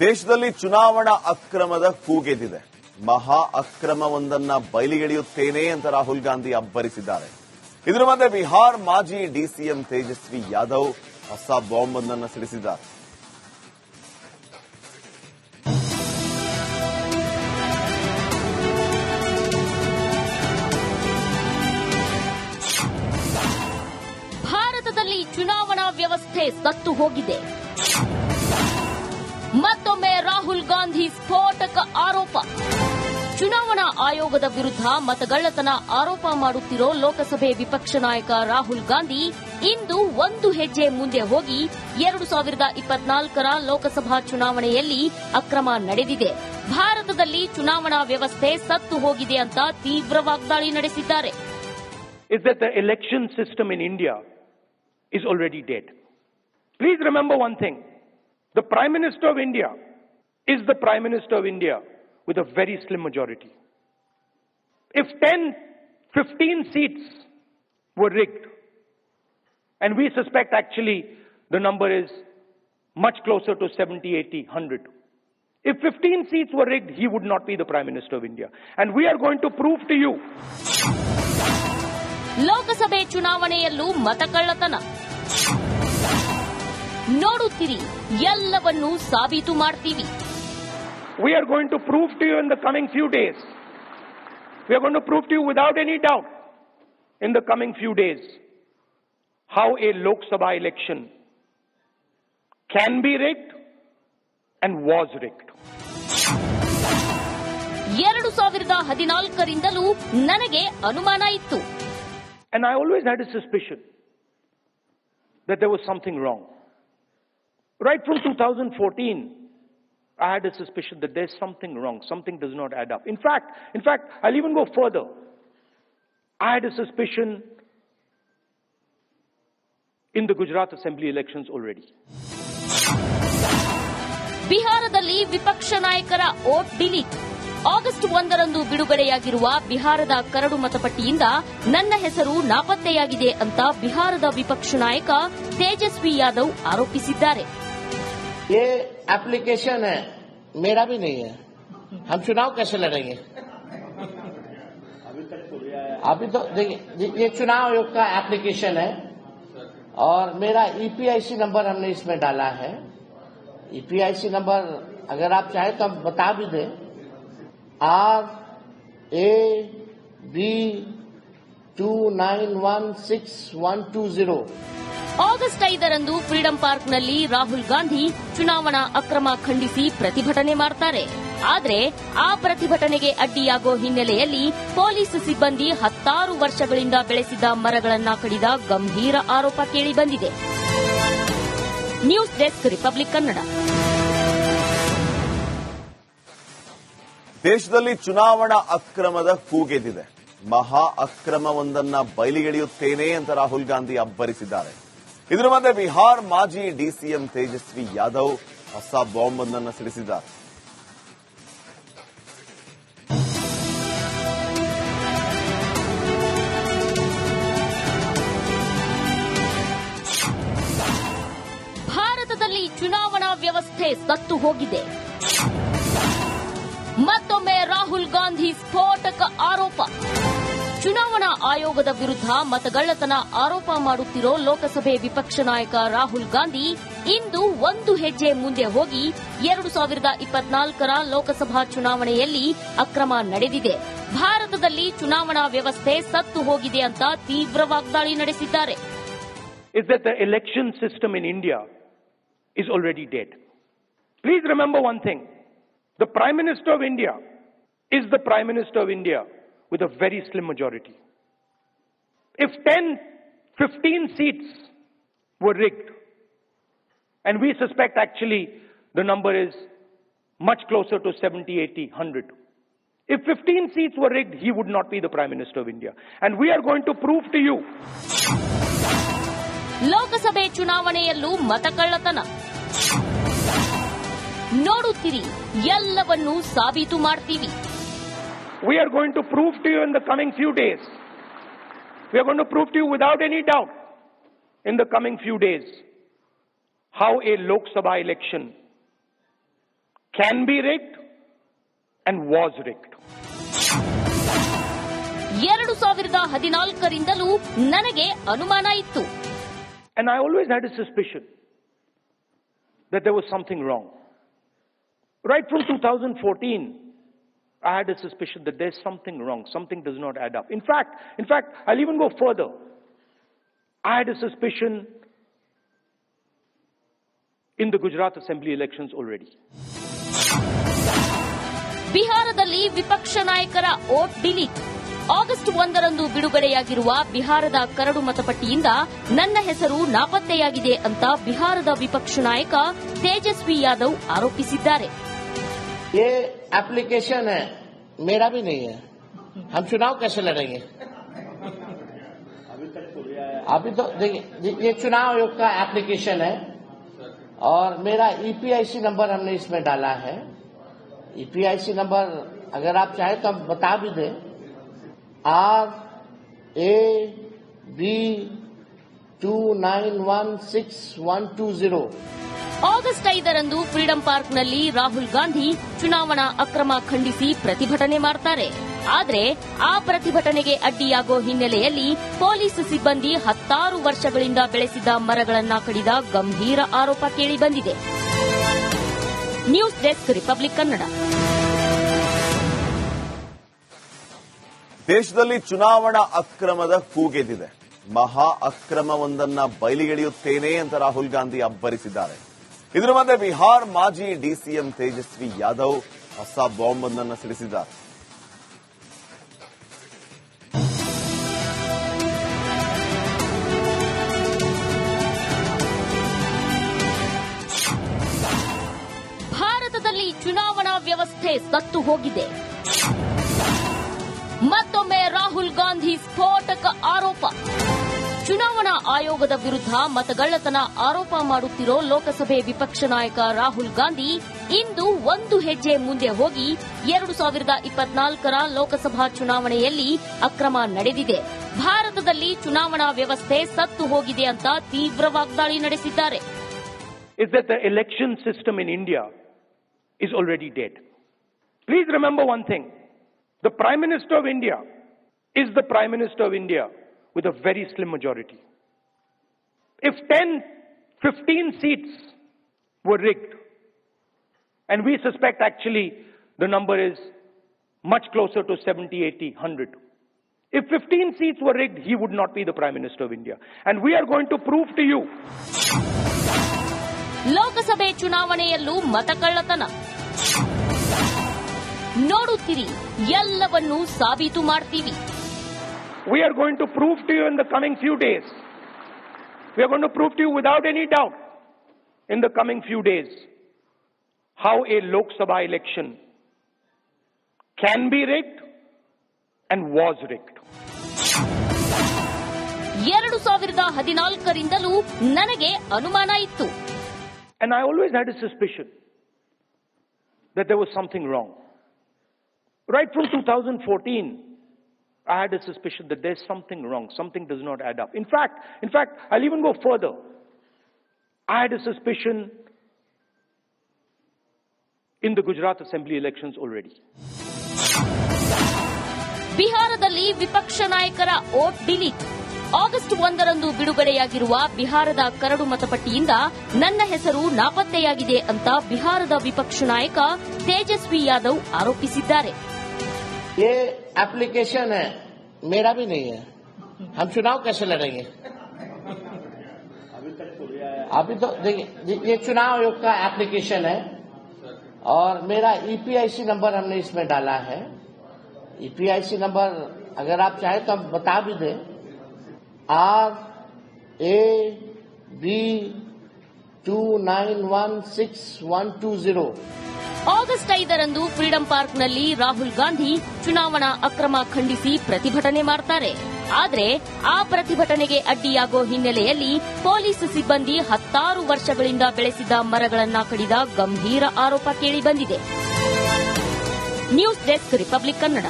ದೇಶದಲ್ಲಿ ಚುನಾವಣಾ ಅಕ್ರಮದ ಕೂಗೆದಿದೆ ಮಹಾ ಅಕ್ರಮವೊಂದನ್ನ ಬಯಲಿಗೆಳೆಯುತ್ತೇನೆ ಅಂತ ರಾಹುಲ್ ಗಾಂಧಿ ಅಬ್ಬರಿಸಿದ್ದಾರೆ. ಇದರ ಮಧ್ಯೆ ಬಿಹಾರ್ ಮಾಜಿ ಡಿಸಿಎಂ ತೇಜಸ್ವಿ ಯಾದವ್ ಹೊಸ ಬಾಂಬ್ ಒಂದನ್ನು ಸಿಡಿಸಿದ್ದಾರೆ. ಭಾರತದಲ್ಲಿ ಚುನಾವಣಾ ವ್ಯವಸ್ಥೆ ಸತ್ತು ಹೋಗಿದೆ. ಮತ್ತೊಮ್ಮೆ ರಾಹುಲ್ ಗಾಂಧಿ ಸ್ಫೋಟಕ ಆರೋಪ ಚುನಾವಣಾ ಆಯೋಗದ ವಿರುದ್ಧ ಮತಗಳ್ಳತನ ಆರೋಪ ಮಾಡುತ್ತಿರೋ ಲೋಕಸಭೆ ವಿಪಕ್ಷ ನಾಯಕ ರಾಹುಲ್ ಗಾಂಧಿ ಇಂದು ಒಂದು ಹೆಜ್ಜೆ ಮುಂದೆ ಹೋಗಿ ಎರಡು ಸಾವಿರದ ಇಪ್ಪತ್ನಾಲ್ಕರ ಲೋಕಸಭಾ ಚುನಾವಣೆಯಲ್ಲಿ ಅಕ್ರಮ ನಡೆದಿದೆ ಭಾರತದಲ್ಲಿ ಚುನಾವಣಾ ವ್ಯವಸ್ಥೆ ಸತ್ತು ಹೋಗಿದೆ ಅಂತ ತೀವ್ರ ವಾಗ್ದಾಳಿ ನಡೆಸಿದ್ದಾರೆ is that the election system in India is already. Please remember one. The Prime Minister of India is the Prime Minister of India with a very slim majority. If 10, 15 seats were rigged, and we suspect actually the number is much closer to 70, 80, 100. If 15 seats were rigged, he would not be the Prime Minister of India. And we are going to prove to you ಲೋಕಸಭೆ ಚುನಾವಣೆಯಲ್ಲೂ ಮತಕಳ್ಳತನ ನೋಡುತ್ತೀರಿ ಎಲ್ಲವನ್ನೂ ಸಾಬೀತು ಮಾಡ್ತೀವಿ We are going to prove to you in the coming few days. We are going to prove to you without any doubt in the coming few days how a Lok Sabha election can be rigged and was rigged. ಎರಡು ಸಾವಿರದ ಹದಿನಾಲ್ಕರಿಂದಲೂ ನನಗೆ ಅನುಮಾನ ಇತ್ತು And I always had a suspicion that there was something wrong. Right from 2014, I had a suspicion that there's something wrong. Something does not add up. In fact, in fact, I'll even go further. I had a suspicion in the Gujarat Assembly elections already. ಬಿಹಾರದಲ್ಲಿ ವಿಪಕ್ಷ ನಾಯಕರ vote delete August ಒಂದರಂದು ಬಿಡುಗಡೆಯಾಗಿರುವ ಬಿಹಾರದ curd ಮತಪಟ್ಟಿಯಿಂದ ನನ್ನ ಹೆಸರು ನಾಪತ್ತೆಯಾಗಿದೆ ಅಂತ ಬಿಹಾರದ ವಿಪಕ್ಷ ನಾಯಕ ತೇಜಸ್ವಿ ಯಾದವ್ ಆರೋಪಿಸಿದ್ದಾರೆ ये एप्लीकेशन है। मेरा भी नहीं है। हम चुनाव कैसे लड़ेंगे? अभी तो देखिए, ये चुनाव आयोग का एप्लीकेशन है और मेरा ईपीआईसी नंबर हमने इसमें डाला है। ईपीआईसी नंबर अगर आप चाहें तो हम बता भी दें। R, A, B, two, nine, one, six, one, two, zero. August ಐದರಂದು ಫ್ರೀಡಂ ಪಾರ್ಕ್ನಲ್ಲಿ ರಾಹುಲ್ ಗಾಂಧಿ ಚುನಾವಣಾ ಅಕ್ರಮ ಖಂಡಿಸಿ ಪ್ರತಿಭಟನೆ ಮಾಡ್ತಾರೆ. ಆದರೆ ಆ ಪ್ರತಿಭಟನೆಗೆ ಅಡ್ಡಿಯಾಗೋ ಹಿನ್ನೆಲೆಯಲ್ಲಿ ಪೊಲೀಸ್ ಸಿಬ್ಬಂದಿ ಹತ್ತಾರು ವರ್ಷಗಳಿಂದ ಬೆಳೆಸಿದ ಮರಗಳನ್ನ ಕಡಿದ ಗಂಭೀರ ಆರೋಪ ಕೇಳಿಬಂದಿದೆ. News desk republic Kannada. ದೇಶದಲ್ಲಿ ಚುನಾವಣಾ ಅಕ್ರಮದ ಕೂಗೆದಿದೆ ಮಹಾ ಅಕ್ರಮವೊಂದನ್ನ ಬಯಲಿಗೆಳೆಯುತ್ತೇನೆ ಅಂತ ರಾಹುಲ್ ಗಾಂಧಿ ಅಬ್ಬರಿಸಿದ್ದಾರೆ. ಇದರ ಮಧ್ಯೆ ಬಿಹಾರ್ ಮಾಜಿ ಡಿಸಿಎಂ ತೇಜಸ್ವಿ ಯಾದವ್ ಹೊಸ ಬಾಂಬ್ ಒಂದನ್ನು ಸಿಡಿಸಿದ್ದಾರೆ. ಭಾರತದಲ್ಲಿ ಚುನಾವಣಾ ವ್ಯವಸ್ಥೆ ಸತ್ತು ಹೋಗಿದೆ. ಮತ್ತೊಮ್ಮೆ ರಾಹುಲ್ ಗಾಂಧಿ ಸ್ಫೋಟಕ ಆರೋಪ. ಚುನಾವಣಾ ಆಯೋಗದ ವಿರುದ್ಧ ಮತಗಳ್ಳತನ ಆರೋಪ ಮಾಡುತ್ತಿರೋ ಲೋಕಸಭೆ ವಿಪಕ್ಷ ನಾಯಕ ರಾಹುಲ್ ಗಾಂಧಿ ಇಂದು ಒಂದು ಹೆಜ್ಜೆ ಮುಂದೆ ಹೋಗಿ ಎರಡು ಸಾವಿರದ ಇಪ್ಪತ್ನಾಲ್ಕರ ಲೋಕಸಭಾ ಚುನಾವಣೆಯಲ್ಲಿ ಅಕ್ರಮ ನಡೆದಿದೆ ಭಾರತದಲ್ಲಿ ಚುನಾವಣಾ ವ್ಯವಸ್ಥೆ ಸತ್ತು ಹೋಗಿದೆ ಅಂತ ತೀವ್ರ ವಾಗ್ದಾಳಿ ನಡೆಸಿದ್ದಾರೆ is that the election system in India is already dead. Please remember one thing. The Prime Minister of India is the Prime Minister of India with a very slim majority. If 10, 15 seats were rigged, and we suspect actually the number is much closer to 70, 80, 100. If 15 seats were rigged, he would not be the Prime Minister of India. And we are going to prove to you ಲೋಕಸಭೆ ಚುನಾವಣೆಯಲ್ಲೂ ಮತಕಳ್ಳತನ ನೋಡುತ್ತೀರಿ ಎಲ್ಲವನ್ನೂ ಸಾಬೀತು ಮಾಡ್ತೀವಿ We are going to prove to you in the coming few days. We are going to prove to you without any doubt in the coming few days how a Lok Sabha election can be rigged and was rigged. ಎರಡು ಸಾವಿರದ ಹದಿನಾಲ್ಕರಿಂದಲೂ ನನಗೆ ಅನುಮಾನ ಇತ್ತು And I always had a suspicion that there was something wrong. Right from 2014, I had a suspicion that there's something wrong. Something does not add up. In fact, in fact, I'll even go further. I had a suspicion in the Gujarat Assembly elections already. ಬಿಹಾರದಲ್ಲಿ ವಿಪಕ್ಷ ನಾಯಕರ vote delete August ಒಂದರಂದು ಬಿಡುಗಡೆಯಾಗಿರುವ ಬಿಹಾರದ curd ಮತಪಟ್ಟಿಯಿಂದ ನನ್ನ ಹೆಸರು ನಾಪತ್ತೆಯಾಗಿದೆ ಅಂತ ಬಿಹಾರದ ವಿಪಕ್ಷ ನಾಯಕ ತೇಜಸ್ವಿ ಯಾದವ್ ಆರೋಪಿಸಿದ್ದಾರೆ ये एप्लीकेशन है। मेरा भी नहीं है। हम चुनाव कैसे लड़ेंगे? अभी तो देखिए ये चुनाव आयोग का एप्लीकेशन है। और मेरा ईपीआईसी नंबर हमने इसमें डाला है। ईपीआईसी नंबर अगर आप चाहें तो हम बता भी दें। R A B two nine one six one two zero. August ಐದರಂದು ಫ್ರೀಡಂ ಪಾರ್ಕ್ನಲ್ಲಿ ರಾಹುಲ್ ಗಾಂಧಿ ಚುನಾವಣಾ ಅಕ್ರಮ ಖಂಡಿಸಿ ಪ್ರತಿಭಟನೆ ಮಾಡ್ತಾರೆ. ಆದರೆ ಆ ಪ್ರತಿಭಟನೆಗೆ ಅಡ್ಡಿಯಾಗೋ ಹಿನ್ನೆಲೆಯಲ್ಲಿ ಪೊಲೀಸ್ ಸಿಬ್ಬಂದಿ ಹತ್ತಾರು ವರ್ಷಗಳಿಂದ ಬೆಳೆಸಿದ ಮರಗಳನ್ನ ಕಡಿದ ಗಂಭೀರ ಆರೋಪ ಕೇಳಿಬಂದಿದೆ. News desk republic Kannada. ದೇಶದಲ್ಲಿ ಚುನಾವಣಾ ಅಕ್ರಮದ ಕೂಗೆದಿದೆ ಮಹಾ ಅಕ್ರಮವೊಂದನ್ನ ಬಯಲಿಗೆಳೆಯುತ್ತೇನೆ ಅಂತ ರಾಹುಲ್ ಗಾಂಧಿ ಅಬ್ಬರಿಸಿದ್ದಾರೆ. ಇದರ ಮಧ್ಯೆ ಬಿಹಾರ್ ಮಾಜಿ ಡಿಸಿಎಂ ತೇಜಸ್ವಿ ಯಾದವ್ ಹೊಸ ಬಾಂಬ್ ಒಂದನ್ನು ಸಿಡಿಸಿದ್ದಾರೆ ಭಾರತದಲ್ಲಿ ಚುನಾವಣಾ ವ್ಯವಸ್ಥೆ ಸತ್ತು ಹೋಗಿದೆ. ಮತ್ತೊಮ್ಮೆ ರಾಹುಲ್ ಗಾಂಧಿ ಸ್ಫೋಟಕ ಆರೋಪ. ಚುನಾವಣಾ ಆಯೋಗದ ವಿರುದ್ದ ಮತಗಳ್ಳತನ ಆರೋಪ ಮಾಡುತ್ತಿರೋ ಲೋಕಸಭೆ ವಿಪಕ್ಷ ನಾಯಕ ರಾಹುಲ್ ಗಾಂಧಿ ಇಂದು ಒಂದು ಹೆಜ್ಜೆ ಮುಂದೆ ಹೋಗಿ ಎರಡು ಸಾವಿರದ ಇಪ್ಪತ್ನಾಲ್ಕರ ಲೋಕಸಭಾ ಚುನಾವಣೆಯಲ್ಲಿ ಅಕ್ರಮ ನಡೆದಿದೆ. ಭಾರತದಲ್ಲಿ ಚುನಾವಣಾ ವ್ಯವಸ್ಥೆ ಸತ್ತು ಹೋಗಿದೆ ಅಂತ ತೀವ್ರ ವಾಗ್ದಾಳಿ ನಡೆಸಿದ್ದಾರೆ. Is that the election system in India is already dead please remember one thing the prime minister of India is the prime minister of India with a If 10, 15 seats were rigged, and we suspect actually the number is much closer to 70, 80, 100. If 15 seats were rigged, he would not be the Prime Minister of India. And we are going to prove to you ಲೋಕಸಭೆ ಚುನಾವಣೆಯಲ್ಲೂ ಮತಕಳ್ಳತನ ನೋಡುತ್ತೀರಿ ಎಲ್ಲವನ್ನೂ ಸಾಬೀತು ಮಾಡ್ತೀವಿ We are going to prove to you in the coming few days. We are going to prove to you without any doubt in the coming few days how a Lok Sabha election can be rigged and was rigged. ಎರಡು ಸಾವಿರದ ಹದಿನಾಲ್ಕರಿಂದಲೂ ನನಗೆ ಅನುಮಾನ ಇತ್ತು And I always had a suspicion that there was something wrong. Right from 2014, I had a suspicion that there's something wrong. Something does not add up. In fact, in fact, I'll even go further. I had a suspicion in the Gujarat Assembly elections already. ಬಿಹಾರದಲ್ಲಿ ವಿಪಕ್ಷ ನಾಯಕರ vote delete August ಒಂದರಂದು ಬಿಡುಗಡೆಯಾಗಿರುವ ಬಿಹಾರದ curd ಮತಪಟ್ಟಿಯಿಂದ ನನ್ನ ಹೆಸರು ನಾಪತ್ತೆಯಾಗಿದೆ ಅಂತ ಬಿಹಾರದ ವಿಪಕ್ಷ ನಾಯಕ ತೇಜಸ್ವಿ ಯಾದವ್ ಆರೋಪಿಸಿದ್ದಾರೆ ये एप्लीकेशन है। मेरा भी नहीं है। हम चुनाव कैसे लड़ेंगे? अभी तो देखिए ये चुनाव आयोग का एप्लीकेशन है। और मेरा ईपीआईसी नंबर हमने इसमें डाला है। ईपीआईसी नंबर अगर आप चाहें तो हम बता भी दें। R A B two nine one six one two zero. August ಐದರಂದು ಫ್ರೀಡಂ ಪಾರ್ಕ್ನಲ್ಲಿ ರಾಹುಲ್ ಗಾಂಧಿ ಚುನಾವಣಾ ಅಕ್ರಮ ಖಂಡಿಸಿ ಪ್ರತಿಭಟನೆ ಮಾಡ್ತಾರೆ. ಆದರೆ ಆ ಪ್ರತಿಭಟನೆಗೆ ಅಡ್ಡಿಯಾಗೋ ಹಿನ್ನೆಲೆಯಲ್ಲಿ ಪೊಲೀಸ್ ಸಿಬ್ಬಂದಿ ಹತ್ತಾರು ವರ್ಷಗಳಿಂದ ಬೆಳೆಸಿದ ಮರಗಳನ್ನು ಕಡಿದ ಗಂಭೀರ ಆರೋಪ ಕೇಳಿಬಂದಿದೆ ನ್ಯೂಸ್ ಡೆಸ್ಕ್ ರಿಪಬ್ಲಿಕ್ ಕನ್ನಡ.